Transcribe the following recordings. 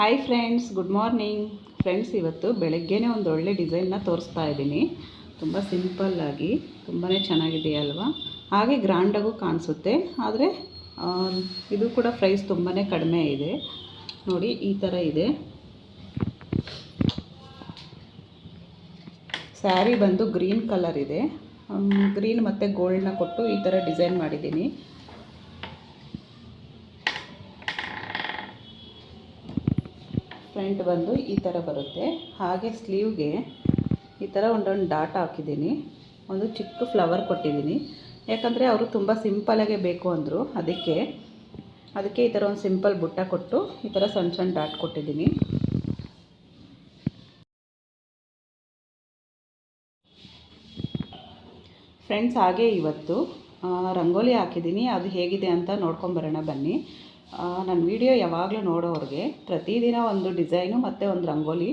Hi friends good morning friends ಇವತ್ತು ಬೆಳಗ್ಗೆನೇ ಒಂದು ಒಳ್ಳೆ ಡಿಸೈನ್ನ ತೋರಿಸ್ತಾ ಇದ್ದೀನಿ. ತುಂಬ ಸಿಂಪಲ್ಲಾಗಿ ತುಂಬಾ ಚೆನ್ನಾಗಿದೆ ಅಲ್ವಾ? ಹಾಗೆ ಗ್ರ್ಯಾಂಡಾಗೂ ಕಾಣಿಸುತ್ತೆ. ಆದರೆ ಇದು ಕೂಡ ಪ್ರೈಸ್ ತುಂಬಾ ಕಡಿಮೆ ಇದೆ. ನೋಡಿ, ಈ ಥರ ಇದೆ. ಸ್ಯಾರಿ ಬಂದು ಗ್ರೀನ್ ಕಲರ್ ಇದೆ. ಗ್ರೀನ್ ಮತ್ತು ಗೋಲ್ಡ್ನ ಕೊಟ್ಟು ಈ ಥರ ಡಿಸೈನ್ ಮಾಡಿದ್ದೀನಿ. ಫ್ರಂಟ್ ಬಂದು ಈ ಥರ ಬರುತ್ತೆ. ಹಾಗೆ ಸ್ಲೀವ್ಗೆ ಈ ಥರ ಒಂದೊಂದು ಡಾಟ್ ಹಾಕಿದ್ದೀನಿ. ಒಂದು ಚಿಕ್ಕ ಫ್ಲವರ್ ಕೊಟ್ಟಿದ್ದೀನಿ. ಯಾಕಂದರೆ ಅವರು ತುಂಬ ಸಿಂಪಲಾಗೆ ಬೇಕು ಅಂದರು. ಅದಕ್ಕೆ ಅದಕ್ಕೆ ಈ ಥರ ಒಂದು ಸಿಂಪಲ್ ಬುಟ್ಟ ಕೊಟ್ಟು ಈ ಥರ ಸಣ್ಣ ಸಣ್ಣ ಡಾಟ್ ಕೊಟ್ಟಿದ್ದೀನಿ. ಫ್ರೆಂಡ್ಸ್ ಹಾಗೆ ಇವತ್ತು ರಂಗೋಲಿ ಹಾಕಿದ್ದೀನಿ. ಅದು ಹೇಗಿದೆ ಅಂತ ನೋಡ್ಕೊಂಬರೋಣ ಬನ್ನಿ. ನನ್ನ ವಿಡಿಯೋ ಯಾವಾಗಲೂ ನೋಡೋರಿಗೆ ಪ್ರತಿದಿನ ಒಂದು ಡಿಸೈನು ಮತ್ತು ಒಂದು ರಂಗೋಲಿ.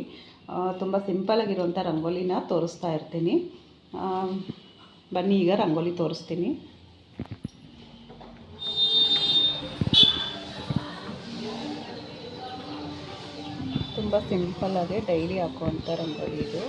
ತುಂಬ ಸಿಂಪಲಾಗಿರುವಂಥ ರಂಗೋಲಿನ ತೋರಿಸ್ತಾ ಇರ್ತೀನಿ. ಬನ್ನಿ, ಈಗ ರಂಗೋಲಿ ತೋರಿಸ್ತೀನಿ. ತುಂಬ ಸಿಂಪಲ್ಲಾಗಿ ಡೈಲಿ ಹಾಕುವಂಥ ರಂಗೋಲಿ ಇದು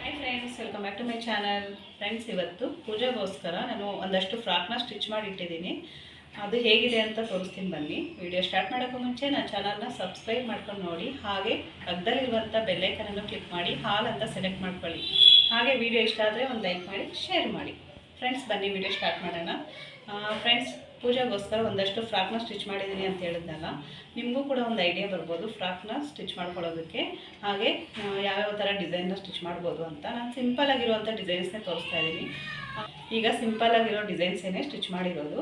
hi friends welcome back to my channel friends ಇವತ್ತು ಪೂಜೆಗೋಸ್ಕರ ನಾನು ಒಂದಷ್ಟು ಫ್ರಾಕ್ನ ಸ್ಟಿಚ್ ಮಾಡಿ ಇಟ್ಟಿದ್ದೀನಿ ಅದು ಹೇಗಿದೆ ಅಂತ ತೋರಿಸ್ತೀನಿ ಬನ್ನಿ. ವಿಡಿಯೋ ಸ್ಟಾರ್ಟ್ ಮಾಡೋಕ್ಕೂ ಮುಂಚೆ ನನ್ನ ಚಾನಲ್ನ ಸಬ್ಸ್ಕ್ರೈಬ್ ಮಾಡ್ಕೊಂಡು ನೋಡಿ. ಹಾಗೆ ಪಕ್ಕದಲ್ಲಿರುವಂಥ ಬೆಲ್ಲೈಕನನ್ನು ಕ್ಲಿಕ್ ಮಾಡಿ, ಹಾಲ್ ಅಂತ ಸೆಲೆಕ್ಟ್ ಮಾಡ್ಕೊಳ್ಳಿ. ಹಾಗೆ ವಿಡಿಯೋ ಇಷ್ಟ ಆದರೆ ಒಂದು ಲೈಕ್ ಮಾಡಿ ಶೇರ್ ಮಾಡಿ. ಫ್ರೆಂಡ್ಸ್ ಬನ್ನಿ ವಿಡಿಯೋ ಸ್ಟಾರ್ಟ್ ಮಾಡೋಣ. ಫ್ರೆಂಡ್ಸ್ ಪೂಜೆಗೋಸ್ಕರ ಒಂದಷ್ಟು ಫ್ರಾಕ್ನ ಸ್ಟಿಚ್ ಮಾಡಿದ್ದೀನಿ ಅಂತ ಹೇಳಿದ್ನಲ್ಲ ನಿಮಗೂ ಕೂಡ ಒಂದು ಐಡಿಯಾ ಬರ್ಬೋದು ಫ್ರಾಕ್ನ ಸ್ಟಿಚ್ ಮಾಡ್ಕೊಳ್ಳೋದಕ್ಕೆ. ಹಾಗೆ ಯಾವ್ಯಾವ ಥರ ಡಿಸೈನ್ನ ಸ್ಟಿಚ್ ಮಾಡ್ಬೋದು ಅಂತ. ನಾನು ಸಿಂಪಲ್ ಆಗಿರುವಂಥ ಡಿಸೈನ್ಸ್ನೇ ತೋರಿಸ್ತಾ ಇದ್ದೀನಿ ಈಗ ಸಿಂಪಲ್ ಆಗಿರೋ ಡಿಸೈನ್ಸೇನೆ ಸ್ಟಿಚ್ ಮಾಡಿರೋದು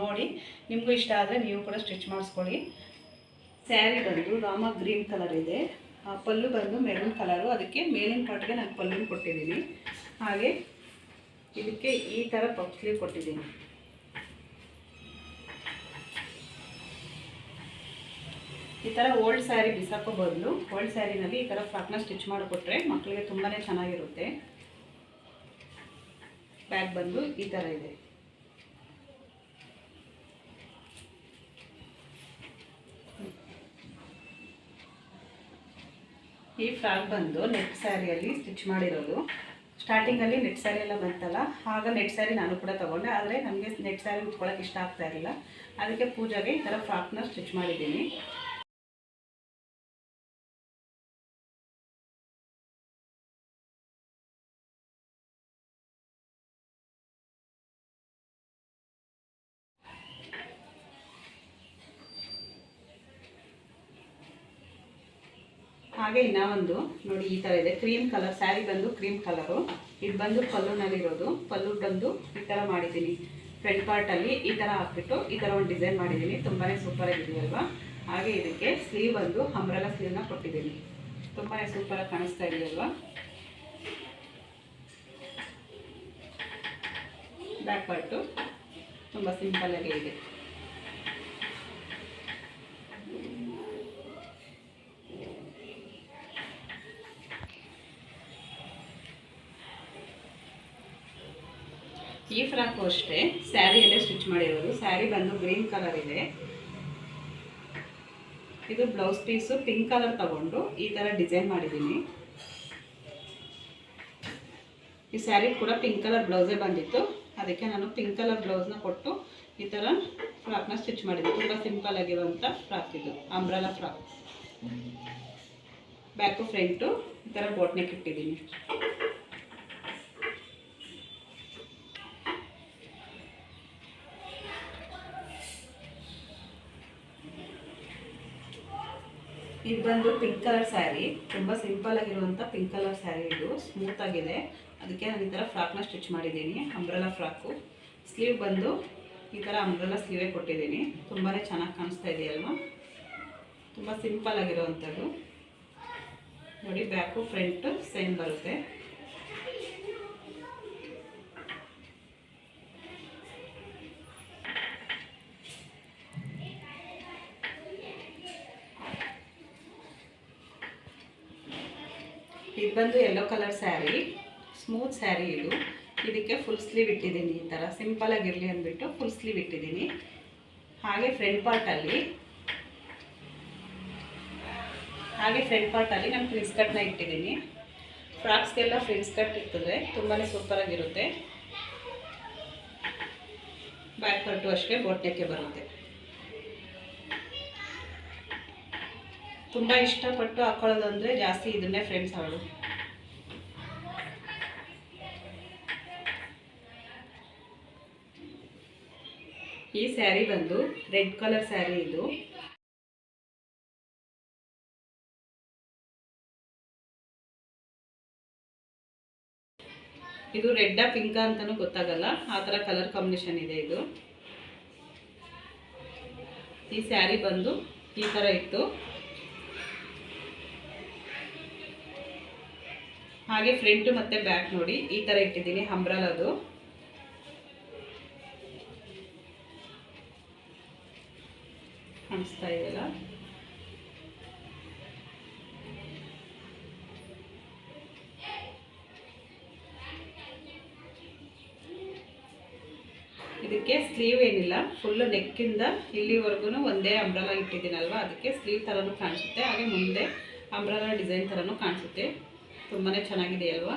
ನೋಡಿ, ನಿಮಗೂ ಇಷ್ಟ ಆದರೆ ನೀವು ಕೂಡ ಸ್ಟಿಚ್ ಮಾಡಿಸ್ಕೊಳ್ಳಿ. ಸ್ಯಾರಿ ಬಂದು ರಾಮ ಗ್ರೀನ್ ಕಲರ್ ಇದೆ. ಪಲ್ಲು ಬಂದು ಮೆರೂನ್ ಕಲರು. ಅದಕ್ಕೆ ಮೇಲಿನ ಪಾಟ್ಗೆ ನಾನು ಪಲ್ಲು ಕೊಟ್ಟಿದ್ದೀನಿ. ಹಾಗೆ, ಇದಕ್ಕೆ ಈ ಥರ ಪಫ್ ಕೊಟ್ಟಿದ್ದೀನಿ. ಈ ಥರ ಓಲ್ಡ್ ಸ್ಯಾರಿ ಬಿಸಾಕೋ ಬದಲು ಓಲ್ಡ್ ಸ್ಯಾರಿನಲ್ಲಿ ಈ ಥರ ಫ್ರಾಕ್ನ ಸ್ಟಿಚ್ ಮಾಡಿಕೊಟ್ರೆ ಮಕ್ಕಳಿಗೆ ತುಂಬಾ ಚೆನ್ನಾಗಿರುತ್ತೆ. ಬ್ಯಾಗ್ ಬಂದು ಈ ಥರ ಇದೆ. ಈ ಫ್ರಾಕ್ ಬಂದು ನೆಟ್ ಸ್ಯಾರಿಯಲ್ಲಿ ಸ್ಟಿಚ್ ಮಾಡಿರೋದು. ಸ್ಟಾರ್ಟಿಂಗಲ್ಲಿ ನೆಟ್ ಸ್ಯಾರಿ ಎಲ್ಲ ಬಂತಲ್ಲ, ಆಗ ನೆಟ್ ಸ್ಯಾರಿ ನಾನು ಕೂಡ ತೊಗೊಂಡೆ. ಆದರೆ ನನಗೆ ನೆಟ್ ಸ್ಯಾರಿ ಉಟ್ಕೊಳ್ಳೋಕೆ ಇಷ್ಟ ಆಗ್ತಾ ಇರಲಿಲ್ಲ. ಅದಕ್ಕೆ ಪೂಜೆಗೆ ಈ ಥರ ಫ್ರಾಕ್ನ ಸ್ಟಿಚ್ ಮಾಡಿದ್ದೀನಿ. ಹಾಗೆ ಇನ್ನ ಒಂದು, ನೋಡಿ ಈ ಥರ ಇದೆ. ಕ್ರೀಮ್ ಕಲರ್ ಸ್ಯಾರಿ ಬಂದು ಕ್ರೀಮ್ ಕಲರು ಇದು ಬಂದು ಪಲ್ಲುನಲ್ಲಿರೋದು. ಪಲ್ಲು ಬಂದು ಈ ಥರ ಮಾಡಿದ್ದೀನಿ. ಫ್ರಂಟ್ ಪಾರ್ಟಲ್ಲಿ ಈ ಥರ ಹಾಕ್ಬಿಟ್ಟು ಈ ಥರ ಒಂದು ಡಿಸೈನ್ ಮಾಡಿದ್ದೀನಿ. ತುಂಬಾ ಸೂಪರಾಗಿದೆಯಲ್ವಾ ಹಾಗೆ ಇದಕ್ಕೆ ಸ್ಲೀವ್ ಬಂದು ಅಂಬ್ರೆಲಾ ಸ್ಲೀವ್ನ ಕೊಟ್ಟಿದ್ದೀನಿ. ತುಂಬಾ ಸೂಪರಾಗಿ ಕಾಣಿಸ್ತಾ ಇದೆಯಲ್ವಾ? ಬ್ಯಾಕ್ ಪಾರ್ಟು ತುಂಬ ಸಿಂಪಲ್ಲಾಗೇ ಇದೆ. ಈ ಫ್ರಾಕು ಅಷ್ಟೇ. ಸ್ಯಾರಿಯಲ್ಲೇ ಸ್ಟಿಚ್ ಮಾಡಿರೋದು. ಸ್ಯಾರಿ ಬಂದು ಗ್ರೀನ್ ಕಲರ್ ಇದೆ. ಇದು ಬ್ಲೌಸ್ ಪೀಸು, ಪಿಂಕ್ ಕಲರ್ ತಗೊಂಡು ಈ ಥರ ಡಿಸೈನ್ ಮಾಡಿದ್ದೀನಿ. ಈ ಸ್ಯಾರಿ ಕೂಡ ಪಿಂಕ್ ಕಲರ್ ಬ್ಲೌಸೇ ಬಂದಿತ್ತು. ಅದಕ್ಕೆ ನಾನು ಪಿಂಕ್ ಕಲರ್ ಬ್ಲೌಸ್ನ ಕೊಟ್ಟು ಈ ಥರ ಫ್ರಾಕ್ನ ಸ್ಟಿಚ್ ಮಾಡಿದ್ದೆ ತುಂಬ ಸಿಂಪಲ್ ಆಗಿರುವಂಥ ಫ್ರಾಕ್ ಇದು, ಅಂಬ್ರಲಾ ಫ್ರಾಕ್. ಬ್ಯಾಕು ಫ್ರಂಟು, ಈ ಥರ ಬೋಟ್ನೆಕ್ ಇಟ್ಟಿದ್ದೀನಿ. ಇದು ಬಂದು ಪಿಂಕ್ ಕಲರ್ ಸ್ಯಾರಿ ತುಂಬ ಸಿಂಪಲ್ ಆಗಿರುವಂಥ ಪಿಂಕ್ ಕಲರ್ ಸ್ಯಾರಿ ಇದು. ಸ್ಮೂತ್ ಆಗಿದೆ. ಅದಕ್ಕೆ ನಾನು ಈ ಥರ ಫ್ರಾಕ್ನ ಸ್ಟಿಚ್ ಮಾಡಿದ್ದೀನಿ. ಅಂಬ್ರೆಲಾ ಫ್ರಾಕು ಸ್ಲೀವ್ ಬಂದು ಈ ಥರ ಅಂಬ್ರೆಲಾ ಸ್ಲೀವೇ ಕೊಟ್ಟಿದ್ದೀನಿ. ತುಂಬಾ ಚೆನ್ನಾಗಿ ಕಾಣಿಸ್ತಾ ಇದೆಯಲ್ವಾ? ತುಂಬ ಸಿಂಪಲ್ ಆಗಿರುವಂಥದ್ದು ನೋಡಿ ಬ್ಯಾಕು ಫ್ರಂಟ್ ಸೇಮ್ ಬರುತ್ತೆ. ಇದು ಬಂದು yellow colour sari smooth sari ಇದು. ಇದಕ್ಕೆ ಫುಲ್ ಸ್ಲೀವ್ ಇಟ್ಟಿದ್ದೀನಿ ಈ ಥರ ಸಿಂಪಲ್ ಆಗಿರಲಿ ಅಂದ್ಬಿಟ್ಟು ಫುಲ್ ಸ್ಲೀವ್ ಇಟ್ಟಿದ್ದೀನಿ. ಹಾಗೆ ಫ್ರಂಟ್ ಪಾರ್ಟಲ್ಲಿ ಹಾಗೆ ಫ್ರಂಟ್ ಪಾರ್ಟಲ್ಲಿ ನಾನು ಫ್ರಿನ್ಸ್ ಕಟ್ನ ಇಟ್ಟಿದ್ದೀನಿ. ಫ್ರಾಕ್ಸ್ಗೆಲ್ಲ ಫ್ರಿನ್ಸ್ ಕಟ್ ಇರ್ತದೆ. ತುಂಬಾ ಸೂಪರಾಗಿರುತ್ತೆ ಬ್ಯಾಕ್ ಪಾರ್ಟು ಅಷ್ಟೇ ಬೋಟ್ನೆಕ್ಕೆ ಬರುತ್ತೆ. ತುಂಬ ಇಷ್ಟಪಟ್ಟು ಹಾಕೊಳ್ಳೋದಂದ್ರೆ ಜಾಸ್ತಿ ಇದನ್ನೇ ಫ್ರೆಂಡ್ಸ್ ಅವಳು. ಈ ಸ್ಯಾರಿ ಬಂದು ರೆಡ್ ಕಲರ್ ಸ್ಯಾರಿ ಇದು. ಇದು ರೆಡ್ಡ ಪಿಂಕ್ ಅಂತಾನೂ ಗೊತ್ತಾಗಲ್ಲ, ಆ ಥರ ಕಲರ್ ಕಾಂಬಿನೇಷನ್ ಇದೆ ಇದು. ಈ ಸ್ಯಾರಿ ಬಂದು ಈ ಥರ ಇತ್ತು. ಹಾಗೆ ಫ್ರಂಟ್ ಮತ್ತೆ ಬ್ಯಾಕ್ ನೋಡಿ, ಈ ಥರ ಇಟ್ಟಿದ್ದೀನಿ, ಹಂಬ್ರಲ್ ಅದು. ಕಾಣಿಸ್ತಾ ಇದೆಯಲ್ಲ? ಇದಕ್ಕೆ ಸ್ಲೀವ್ ಏನಿಲ್ಲ. ಫುಲ್ಲು ನೆಕ್ಕಿಂದ ಇಲ್ಲಿವರೆಗೂ ಒಂದೇ ಅಂಬ್ರಲ ಇಟ್ಟಿದ್ದೀನಲ್ವ? ಅದಕ್ಕೆ ಸ್ಲೀವ್ ಥರನೂ ಕಾಣಿಸುತ್ತೆ. ಹಾಗೆ ಮುಂದೆ ಅಂಬ್ರಲ ಡಿಸೈನ್ ಥರನೂ ಕಾಣಿಸುತ್ತೆ. ತುಂಬಾ ಚೆನ್ನಾಗಿದೆ ಅಲ್ವಾ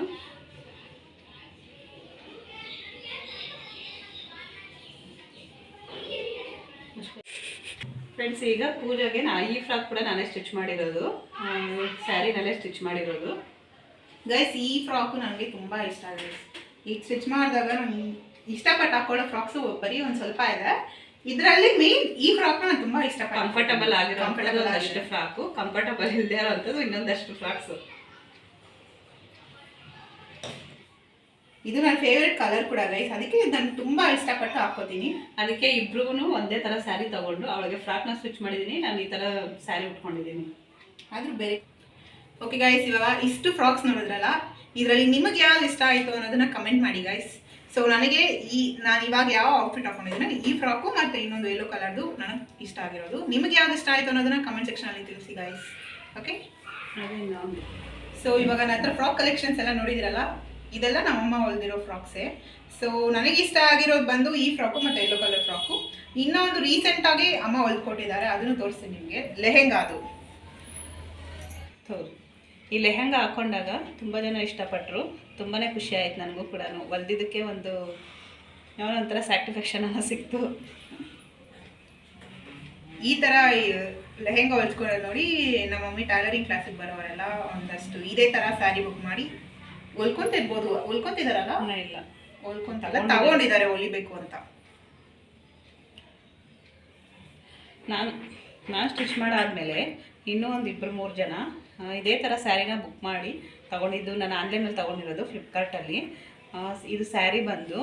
ಫ್ರೆಂಡ್ಸ್ ಈಗ ಪೂಜೆಗೆ ನಾ ಈ ಫ್ರಾಕ್ ಕೂಡ ನಾನೇ ಸ್ಟಿಚ್ ಮಾಡಿರೋದು. ಸ್ಯಾರಿನಲ್ಲೇ ಸ್ಟಿಚ್ ಮಾಡಿರೋದು. ಗೈಸ್ ಈ ಫ್ರಾಕು ನನಗೆ ತುಂಬ ಇಷ್ಟ ಆಗಿದೆ. ಈಗ ಸ್ಟಿಚ್ ಮಾಡಿದಾಗ ನಾನು ಇಷ್ಟಪಟ್ಟು ಹಾಕೊಳ್ಳೋ ಫ್ರಾಕ್ಸು ಬರೀ ಒಂದು ಸ್ವಲ್ಪ ಇದೆ. ಇದರಲ್ಲಿ ಮೇನ್ ಈ ಫ್ರಾಕ್ ನಾನು ತುಂಬಾ ಇಷ್ಟಪಟ್ಟು ಕಂಫರ್ಟಬಲ್ ಆಗಿರೋ ಕಂಫರ್ಟಬಲ್ ಅಷ್ಟು ಫ್ರಾಕು ಕಂಫರ್ಟಬಲ್ ಇಲ್ಲದೆ ಇರೋಂಥದ್ದು ಇನ್ನೊಂದಷ್ಟು ಫ್ರಾಕ್ಸು ಇದು ನನ್ನ ಫೇವ್ರೆಟ್ ಕಲರ್ ಕೂಡ ಗೈಸ್ ಅದಕ್ಕೆ ನಾನು ತುಂಬ ಇಷ್ಟಪಟ್ಟು ಹಾಕೋತೀನಿ ಅದಕ್ಕೆ ಇಬ್ರಿಗೂ ಒಂದೇ ಥರ ಸ್ಯಾರಿ ತೊಗೊಂಡು ಅವಳಿಗೆ ಫ್ರಾಕ್ನ ಸ್ವಿಚ್ ಮಾಡಿದ್ದೀನಿ ನಾನು ಈ ಥರ ಸ್ಯಾರಿ ಉಟ್ಕೊಂಡಿದ್ದೀನಿ. ಆದರೂ ಬೇರೆ ಓಕೆ ಗೈಸ್ ಇವಾಗ ಇಷ್ಟು ಫ್ರಾಕ್ಸ್ ನೋಡಿದ್ರಲ್ಲ ಇದರಲ್ಲಿ ನಿಮಗೆ ಯಾವ್ದು ಇಷ್ಟ ಆಯಿತು ಅನ್ನೋದನ್ನ ಕಮೆಂಟ್ ಮಾಡಿ ಗೈಸ್ ಸೊ ನನಗೆ ಈ ನಾನು ಇವಾಗ ಯಾವ ಔಟ್ಫಿಟ್ ಹಾಕೊಂಡಿದ್ದೀನಿ ಈ ಫ್ರಾಕು ಮತ್ತು ಇನ್ನೊಂದು ಯೆಲ್ಲೋ ಕಲರ್ದು ನನಗೆ ಇಷ್ಟ ಆಗಿರೋದು. ನಿಮಗೆ ಯಾವ್ದು ಇಷ್ಟ ಆಯಿತು ಅನ್ನೋದನ್ನ ಕಮೆಂಟ್ ಸೆಕ್ಷನಲ್ಲಿ ತಿಳಿಸಿ ಗೈಸ್ ಓಕೆ ಸೊ ಇವಾಗ ನನ್ನ ಹತ್ರ ಫ್ರಾಕ್ ಕಲೆಕ್ಷನ್ಸ್ ಎಲ್ಲ ನೋಡಿದಿರಲ್ಲ ಇದೆಲ್ಲ ನಮ್ಮಮ್ಮ ಹೊಲ್ದಿರೋ ಫ್ರಾಕ್ಸೇ. ಸೊ ನನಗೆ ಇಷ್ಟ ಆಗಿರೋದು ಬಂದು ಈ ಫ್ರಾಕು ಮತ್ತು ಎಲ್ಲೋ ಕಲರ್ ಫ್ರಾಕು. ಇನ್ನೊಂದು ರೀಸೆಂಟಾಗಿ ಅಮ್ಮ ಹೊಲ್ಕೊಟ್ಟಿದ್ದಾರೆ ಅದನ್ನು ತೋರಿಸ್ತೀನಿ ನಿಮಗೆ. ಲೆಹೆಂಗಾ ಅದು. ಹೌದು. ಈ ಲೆಹೆಂಗಾ ಹಾಕೊಂಡಾಗ ತುಂಬ ಜನ ಇಷ್ಟಪಟ್ಟರು ತುಂಬಾ ಖುಷಿ ಆಯಿತು ನನಗೂ ಕೂಡ ಹೊಲ್ದಿದ್ದಕ್ಕೆ ಒಂದು ಏನೋ ಒಂಥರ ಸ್ಯಾಟಿಸ್ಫ್ಯಾಕ್ಷನ್ ಅನ್ನೋ ಸಿಕ್ತು. ಈ ಥರ ಲೆಹೆಂಗಾ ಹೊಲ್ಸ್ಕೊಳ್ಳೋದು ನೋಡಿ ನಮ್ಮ ಮಮ್ಮಿ ಟೈಲರಿಂಗ್ ಕ್ಲಾಸಿಗೆ ಬರೋರೆಲ್ಲ ಒಂದಷ್ಟು ಇದೇ ಥರ ಸ್ಯಾರಿ ಬುಕ್ ಮಾಡಿ ಹೊಲ್ಕೊಂತಿರ್ಬೋದು. ಹೊಲ್ಕೊಂತಿದಾರಲ್ಲ? ಇನ್ನೂ ಇಲ್ಲ. ಹೊಲ್ಕೊಂತಲ್ಲ. ತಗೊಂಡಿದ್ದಾರೆ. ಹೊಲಿಬೇಕು ಅಂತ. ನಾನು ನಾನು ಸ್ಟಿಚ್ ಮಾಡಾದ್ಮೇಲೆ ಇನ್ನೂ ಒಂದು ಇಬ್ಬರು ಮೂರು ಜನ ಇದೇ ಥರ ಸ್ಯಾರಿನ ಬುಕ್ ಮಾಡಿ ತಗೊಂಡಿದ್ದು ನಾನು ಆನ್ಲೈನಲ್ಲಿ ತೊಗೊಂಡಿರೋದು ಫ್ಲಿಪ್ಕಾರ್ಟಲ್ಲಿ ಇದು ಸ್ಯಾರಿ ಬಂದು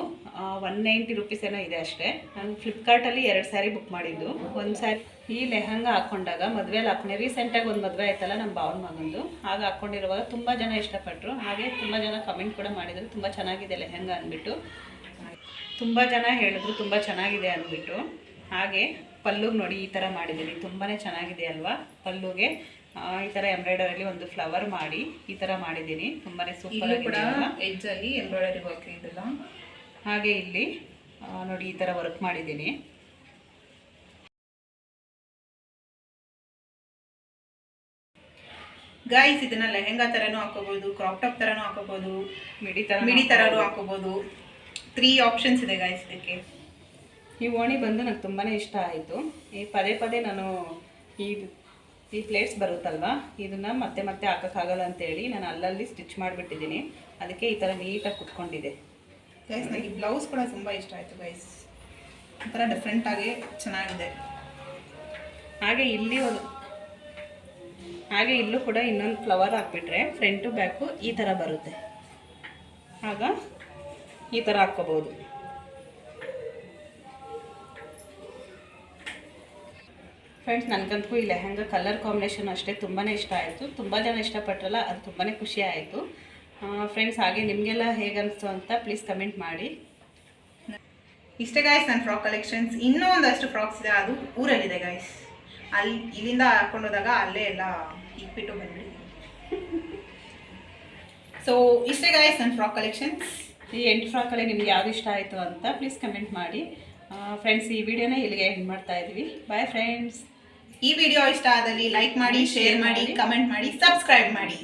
ಒನ್ ನೈಂಟಿ ರುಪೀಸ್ ಏನೋ ಇದೆ ಅಷ್ಟೇ. ನಾನು ಫ್ಲಿಪ್ಕಾರ್ಟಲ್ಲಿ ಎರಡು ಸ್ಯಾರಿ ಬುಕ್ ಮಾಡಿದ್ದು. ಒಂದು ಸ್ಯಾರಿ, ಈ ಲೆಹಂಗ ಹಾಕ್ಕೊಂಡಾಗ ಮದುವೆಯಲ್ಲಿ ಹಾಕೊಂಡೆ ರೀಸೆಂಟಾಗಿ ಒಂದು ಮದುವೆ ಆಯ್ತಲ್ಲ ನಮ್ಮ ಬಾವನ ಮಗಂದು. ಆಗ ಹಾಕ್ಕೊಂಡಿರುವಾಗ ತುಂಬ ಜನ ಇಷ್ಟಪಟ್ಟರು ಹಾಗೆ ತುಂಬ ಜನ ಕಮೆಂಟ್ ಕೂಡ ಮಾಡಿದರು. ತುಂಬ ಚೆನ್ನಾಗಿದೆ ಲೆಹಂಗ ಅಂದ್ಬಿಟ್ಟು. ತುಂಬ ಜನ ಹೇಳಿದ್ರು, ತುಂಬ ಚೆನ್ನಾಗಿದೆ ಅಂದ್ಬಿಟ್ಟು. ಹಾಗೆ ಪಲ್ಲುಗೆ ನೋಡಿ ಈ ಥರ ಮಾಡಿದ್ದೀನಿ. ತುಂಬಾ ಚೆನ್ನಾಗಿದೆ ಅಲ್ವಾ? ಪಲ್ಲುಗೆ ಈ ಥರ ಎಂಬ್ರಾಯ್ಡರಲ್ಲಿ ಒಂದು ಫ್ಲವರ್ ಮಾಡಿ ಈ ತರ ಮಾಡಿದ್ದೀನಿ. ತುಂಬಾನೇ ಸೂಪರ್ ಅಲ್ವಾ? ಎಡ್ಜಲ್ಲಿ ಎಂಬ್ರಾಯ್ಡರಿ ವರ್ಕ್ ಇದೆಲ್ಲ. ಹಾಗೆ ಇಲ್ಲಿ ನೋಡಿ ಈ ತರ ವರ್ಕ್ ಮಾಡಿದ್ದೀನಿ. ಗೈಸ್ ಇದನ್ನ ಲೆಹೆಂಗಾ ತರನು ಹಾಕೋಬಹುದು ಕ್ರಾಪ್ ಟಾಪ್ ತರಾನು ಹಾಕೋಬಹುದು ಮಿಡಿ ತರ ಮಿಡಿ ತರಾನು ಹಾಕೋಬಹುದು ತ್ರೀ ಆಪ್ಷನ್ಸ್ ಇದೆ ಗೈಸ್ ಇದಕ್ಕೆ. ಈ ಓಣಿ ಬಂದು ನಂಗೆ ತುಂಬಾನೇ ಇಷ್ಟ ಆಯಿತು. ಈ ಪದೇ ಪದೇ ನಾನು ಈ ಈ ಪ್ಲೇಟ್ಸ್ ಬರುತ್ತಲ್ವಾ? ಇದನ್ನು ಮತ್ತೆ ಮತ್ತೆ ಹಾಕೋಕ್ಕಾಗಲ್ಲ ಅಂತೇಳಿ ನಾನು ಅಲ್ಲಲ್ಲಿ ಸ್ಟಿಚ್ ಮಾಡಿಬಿಟ್ಟಿದ್ದೀನಿ. ಅದಕ್ಕೆ ಈ ಥರ ನೀಟಾಗಿ ಕುತ್ಕೊಂಡಿದೆ ಗೈಸ್ ನನಗೆ ಬ್ಲೌಸ್ ಕೂಡ ತುಂಬ ಇಷ್ಟ ಆಯಿತು ಗೈಸ್ ಒಂಥರ ಡಿಫ್ರೆಂಟಾಗಿ ಚೆನ್ನಾಗಿದೆ. ಹಾಗೆ ಇಲ್ಲಿ ಒಂದು ಹಾಗೆ ಇಲ್ಲೂ ಕೂಡ ಇನ್ನೊಂದು ಫ್ಲವರ್ ಹಾಕ್ಬಿಟ್ರೆ ಫ್ರಂಟು ಬ್ಯಾಕು ಈ ಥರ ಬರುತ್ತೆ. ಆಗ ಈ ಥರ ಹಾಕ್ಕೋಬೋದು. ಫ್ರೆಂಡ್ಸ್ ನನಗಂತೂ ಈ ಲೆಹಂಗ ಕಲರ್ ಕಾಂಬಿನೇಷನ್ ಅಷ್ಟೇ ತುಂಬಾ ಇಷ್ಟ ಆಯಿತು. ತುಂಬ ಜನ ಇಷ್ಟಪಟ್ಟರಲ್ಲ ಅದು ತುಂಬಾ ಖುಷಿ ಆಯಿತು. ಫ್ರೆಂಡ್ಸ್ ಹಾಗೆ ನಿಮಗೆಲ್ಲ ಹೇಗನ್ನಿಸ್ತು ಅಂತ ಪ್ಲೀಸ್ ಕಮೆಂಟ್ ಮಾಡಿ. ಇಷ್ಟೇ ಗಾಯ್ಸ್ ನನ್ನ ಫ್ರಾಕ್ ಕಲೆಕ್ಷನ್ಸ್ ಇನ್ನೂ ಒಂದಷ್ಟು ಫ್ರಾಕ್ಸ್ ಇದೆ ಅದು ಊರಲ್ಲಿದೆ ಗಾಯ್ಸ್ ಅಲ್ಲಿ ಇಲ್ಲಿಂದ ಹಾಕೊಂಡು ಹೋದಾಗ ಅಲ್ಲೇ ಎಲ್ಲ ಇಟ್ಬಿಟ್ಟು ಬಂದ್ಬಿಡಿ ಸೊ ಇಷ್ಟೇ ಗಾಯ್ಸ್ ನನ್ನ ಫ್ರಾಕ್ ಕಲೆಕ್ಷನ್ಸ್ ಈ ಎಂಟು ಫ್ರಾಕಲ್ಲಿ ನಿಮ್ಗೆ ಯಾವ್ದು ಇಷ್ಟ ಆಯಿತು ಅಂತ ಪ್ಲೀಸ್ ಕಮೆಂಟ್ ಮಾಡಿ. ಫ್ರೆಂಡ್ಸ್ ಈ ವಿಡಿಯೋನ ಇಲ್ಲಿಗೆ ಎಂಡ್ ಮಾಡ್ತಾ ಇದ್ವಿ. ಬಾಯ್ ಫ್ರೆಂಡ್ಸ್ ಈ ವಿಡಿಯೋ ಇಷ್ಟ ಆದಲ್ಲಿ ಲೈಕ್ ಮಾಡಿ ಶೇರ್ ಮಾಡಿ ಕಮೆಂಟ್ ಮಾಡಿ ಸಬ್ಸ್ಕ್ರೈಬ್ ಮಾಡಿ.